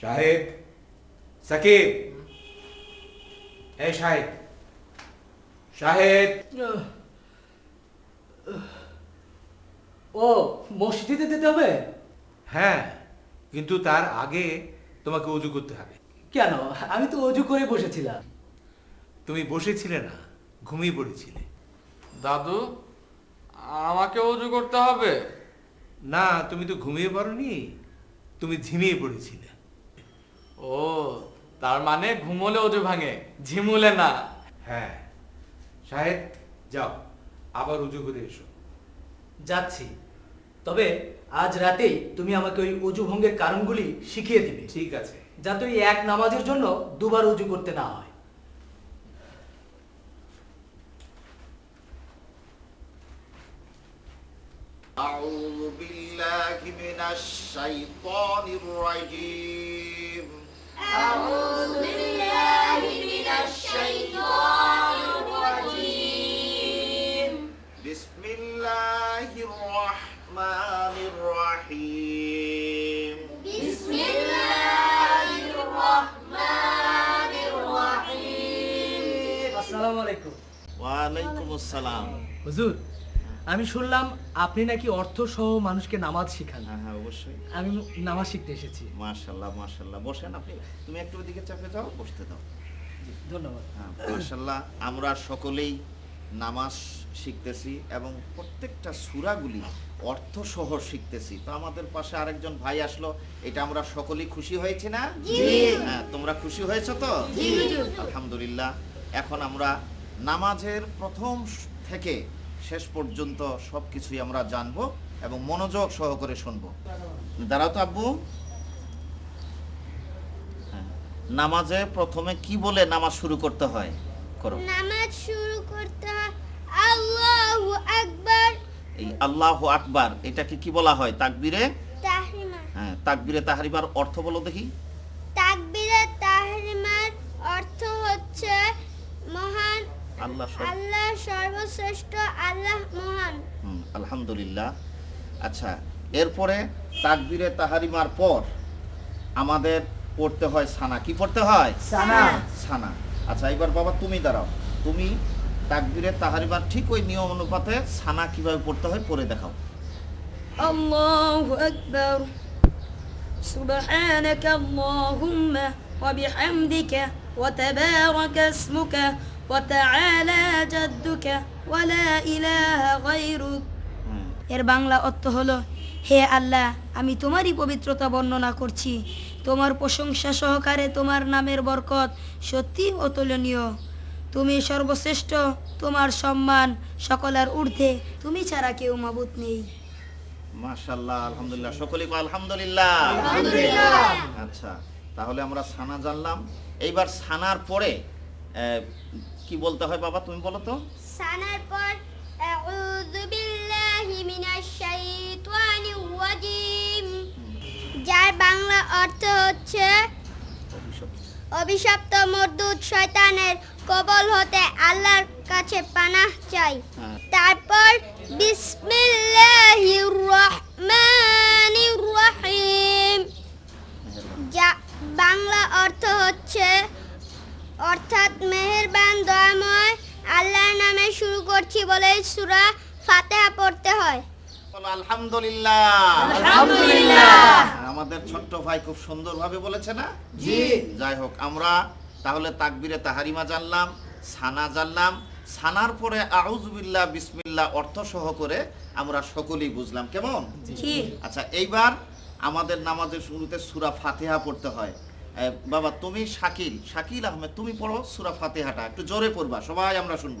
শাহেদ সাকিব। এই শাহেদ। শাহেদ। ও মসজিদে যেতে হবে? হ্যাঁ কিন্তু তার আগে তোমাকে উজু করতে হবে। কেন? আমি তো অজু করে বসেছিলাম। তুমি বসেছিলে না ঘুমিয়ে পড়েছিলে। দাদু আমাকে উজু করতে হবে? না তুমি তো ঘুমিয়ে পড়নি তুমি ঝিমিয়ে পড়েছিলে। ও তার মানে ঘুমোলে অজু ভাঙে ঝিমুলে না হ্যাঁ শাহেদ যাও আবার উজু করে এসো যাচ্ছি তবে আজ রাতেই তুমি আমাকে ওই অজু ভঙ্গের কারণগুলি শিখিয়ে দিবে ঠিক আছে যাতে ওই এক নামাজের জন্য দুবার অজু করতে না হয় أعوذ بالله من الشيطان الرجيم আসসালামু আলাইকুম ওয়া আসসালাম হুজুর আমি শুনলাম আপনি নাকি অর্থ সহ মানুষকে নামাজ শিখান? হ্যাঁ হ্যাঁ অবশ্যই। আমি নামাজ শিখতে এসেছি। মাশাল্লাহ মাশাল্লাহ। বসেন আপনি। তুমি একটু ওদিকে চাপে যাও বসতে দাও। ধন্যবাদ। হ্যাঁ মাশাল্লাহ আমরা সকলেই নামাজ শিখতেছি এবং প্রত্যেকটা সূরাগুলি অর্থ সহ শিখতেছি। তো আমাদের পাশে আরেকজন ভাই আসলো এটা আমরা সকলেই খুশি হয়েছি না? হ্যাঁ তোমরা খুশি হয়েছো তো? আলহামদুলিল্লাহ। এখন আমরা নামাজের প্রথম থেকে শেষ পর্যন্ত সব কিছুই আমরা জানব এবং মনোযোগ সহকারে শুনব। দাঁড়াও তো আব্বু। হ্যাঁ, নামাজে প্রথমে কি বলে নামাজ শুরু করতে হয়? করো। নামাজ শুরু করতে হয় আল্লাহু আকবার। এই আল্লাহ আকবার এটাকে কি বলা হয়? তাকবিরে? তাহরিমা। হ্যাঁ তাকবিরে তাহারিবার অর্থ বলো দেখি। তাকবীরে আল্লাহ আল্লাহ সর্বশ্রেষ্ঠ আল্লাহ মহান। আলহামদুলিল্লাহ। আচ্ছা এরপরে তাকবীরে তাহারিমার পর আমাদের পড়তে হয় সানা। কি পড়তে হয়? সানা। সানা। আচ্ছা এবার বাবা তুমি দাঁড়াও। তুমি তাকবীরে তাহারিমার ঠিক ওই নিয়ম অনুপাতে সানা কীভাবে পড়তে হয় পড়ে দেখাও। আল্লাহু আকবার। সুবহানাকা আল্লাহুম্মা ওয়া বিহামদিকা ওয়া তাবারাকা ইসমুকা وتعالى جدك ولا إله غيرك হুম, এর বাংলা অর্থ হলো হে আল্লাহ আমি তোমারই পবিত্রতা বর্ণনা করছি তোমার প্রশংসা সহকারে তোমার নামের বরকত সত্যি অতুলনীয় তুমি সর্বশ্রেষ্ঠ তোমার সম্মান সকলের ঊর্ধ্বে তুমি ছাড়া কেউ মাবুত নেই মাশাল্লাহ আলহামদুলিল্লাহ সকলেই কয় আলহামদুলিল্লাহ আচ্ছা তাহলে আমরা সানা জানলাম এইবার সানার পরে আহ, কি বলতে হয় বাবা তুমি বলো তো? সানার পর আউযু বিল্লাহি মিনাশ শাইতানির রাজিম। যার বাংলা অর্থ হচ্ছে অভিশপ্ত। মর্দুদ শয়তানের কবল হতে আল্লাহর কাছে পানাহ চাই। হ্যাঁ। তারপর বিসমিল্লাহির রহমানির রহিম। যা বাংলা অর্থ হচ্ছে অর্থাৎ আল্লাহর নামে শুরু করছি বলে সূরা ফাতিহা পড়তে হয়। আলহামদুলিল্লাহ। আলহামদুলিল্লাহ। আমাদের ছোট্ট ভাই খুব সুন্দরভাবে বলেছে না? জি। যাই হোক আমরা তাহলে তাকবিরে তাহারিমা জানলাম সানা জানলাম। সানার পরে আউজুবিল্লাহ বিসমিল্লাহ অর্থ সহ করে আমরা সকলেই বুঝলাম। কেমন? আচ্ছা এইবার আমাদের নামাজের শুরুতে সুরা ফাতিহা পড়তে হয়। বাবা তুমি শাকিল শাকিল আহমেদ তুমি পড়ো সুরা ফাতিহাটা। একটু জোরে পড়বা সবাই আমরা শুনব।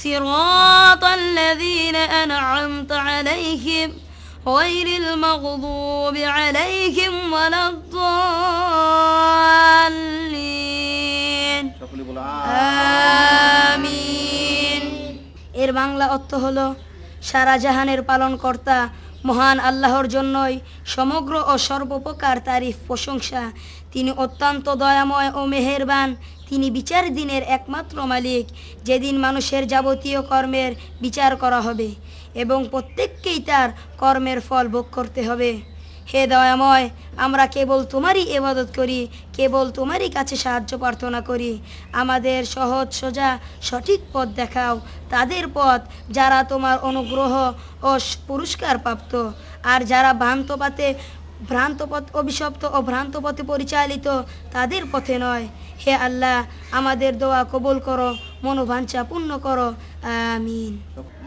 صراط الذين أنعمت عليهم غير المغضوب عليهم ولا الضالين সকলে বলো আমিন এর বাংলা অর্থ হলো সারা জাহানের পালনকর্তা মহান আল্লাহর জন্যই সমগ্র ও সর্বপ্রকার তারিফ প্রশংসা। তিনি অত্যন্ত দয়াময় ও মেহেরবান। তিনি বিচার দিনের একমাত্র মালিক। যেদিন মানুষের যাবতীয় কর্মের বিচার করা হবে এবং প্রত্যেককেই তার কর্মের ফল ভোগ করতে হবে। হে দয়াময় আমরা কেবল তোমারই এবাদত করি কেবল তোমারই কাছে সাহায্য প্রার্থনা করি। আমাদের সহজ সোজা সঠিক পথ দেখাও। তাদের পথ যারা তোমার অনুগ্রহ ও পুরস্কার প্রাপ্ত আর যারা ভ্রান্ত ভ্রান্তপাতে ভ্রান্তপথ অভিশপ্ত ও ভ্রান্তপথে পরিচালিত তাদের পথে নয়। হে আল্লাহ আমাদের দোয়া কবুল করো মনোবাঞ্ছা পূর্ণ করো। আমিন।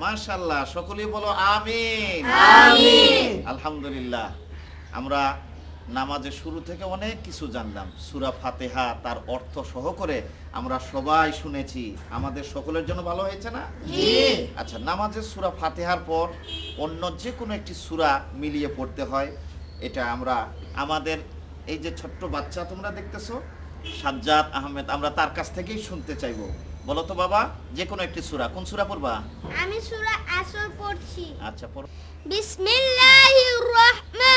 মাশাল্লাহ সকলেই বলো আমিন। আলহামদুলিল্লাহ। আমরা নামাজের শুরু থেকে অনেক কিছু জানলাম। সুরা ফাতেহা তার অর্থ সহ করে আমরা সবাই শুনেছি। আমাদের সকলের জন্য ভালো হয়েছে না? আচ্ছা নামাজের সুরা ফাতেহার পর অন্য যে কোনো একটি সুরা মিলিয়ে পড়তে হয়। এটা আমরা আমাদের এই যে ছোট্ট বাচ্চা তোমরা দেখতেছো সাজ্জাদ আহমেদ আমরা তার কাছ থেকেই শুনতে চাইব। বলো তো বাবা যে কোনো একটি সুরা। কোন সুরা পড়বা? আমি সুরা আসর পড়ছি। আচ্ছা পড়ো। বিসমিল্লাহির রহমানির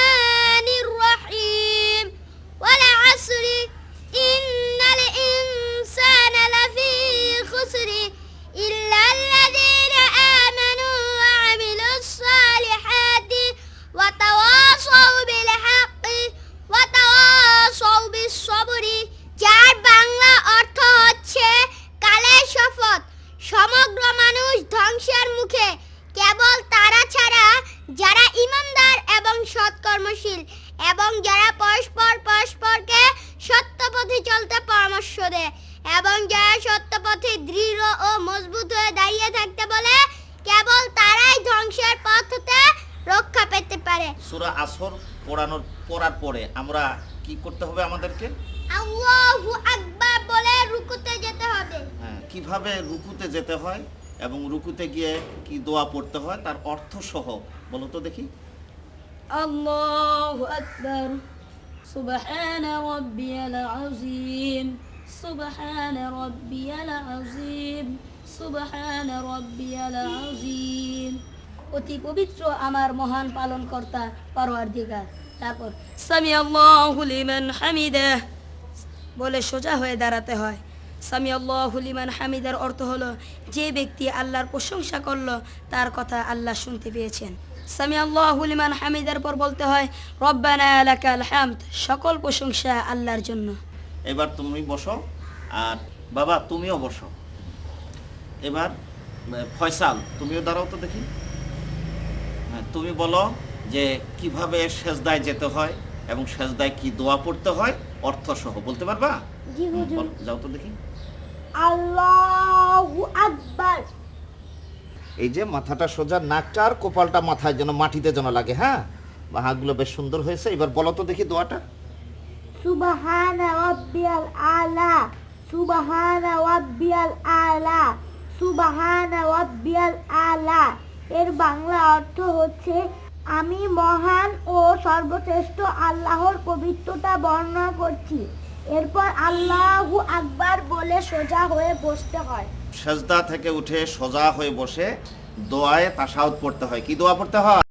সৎকর্মশীল এবং যারা পরস্পর পরস্পরকে সত্য পথে চলতে পরামর্শ দেয় এবং যারা সত্য পথে দৃঢ় ও মজবুত হয়ে দাঁড়িয়ে থাকতে বলে কেবল তারাই ধ্বংসের পথ হতে রক্ষা পেতে পারে। সূরা আসর পড়ানোর পড়ার পরে আমরা কি করতে হবে আমাদেরকে? আল্লাহু আকবার বলে রুকুতে যেতে হবে। হ্যাঁ, কীভাবে রুকুতে যেতে হয় এবং রুকুতে গিয়ে কি দোয়া পড়তে হয় তার অর্থ সহ বলো তো দেখি। الله أكبر سبحان ربي العظيم سبحان ربي العظيم سبحان ربي العظيم অতি পবিত্র আমার মহান পালনকর্তা পরওয়ারদিগার তারপর সামি আল্লাহু লিমান হামিদাহ বলে সোজা হয়ে দাঁড়াতে হয় সামি আল্লাহু লিমান হামিদার অর্থ হলো যে ব্যক্তি আল্লাহর প্রশংসা করল তার কথা আল্লাহ শুনতে পেয়েছেন। সামি আল্লাহু লিমান হামিদার পর বলতে হয় রব্বানা লাকাল হামদ সকল প্রশংসা আল্লাহর জন্য। এবার তুমি বসো আর বাবা তুমিও বসো। এবার ফয়সাল তুমিও দাঁড়াও তো দেখি। হ্যাঁ, তুমি বলো যে কীভাবে সেজদায় যেতে হয় এবং সেজদায় কি দোয়া পড়তে হয় অর্থ সহ বলতে পারবা? যাও তো দেখি। আল্লাহু আকবার। এই যে মাথাটা সোজা নাকটা আর কপালটা মাথায় যেন মাটিতে যেন লাগে হ্যাঁ? হাতগুলো বেশ সুন্দর হয়েছে। এবার বলো তো দেখি দোয়াটা। সুবহানা রাব্বিয়াল আলা সুবহানা রাব্বিয়াল আলা সুবহানা রাব্বিয়াল আলা। এর বাংলা অর্থ হচ্ছে আমি মহান ও সর্বশ্রেষ্ঠ আল্লাহর পবিত্রতা বর্ণনা করছি। এরপর আল্লাহু আকবার বলে সোজা হয়ে বসতে হয়। সেজদা থেকে উঠে সোজা হয়ে বসে দোয়ায় তাসাউদ পড়তে হয়। কি দোয়া পড়তে হয়?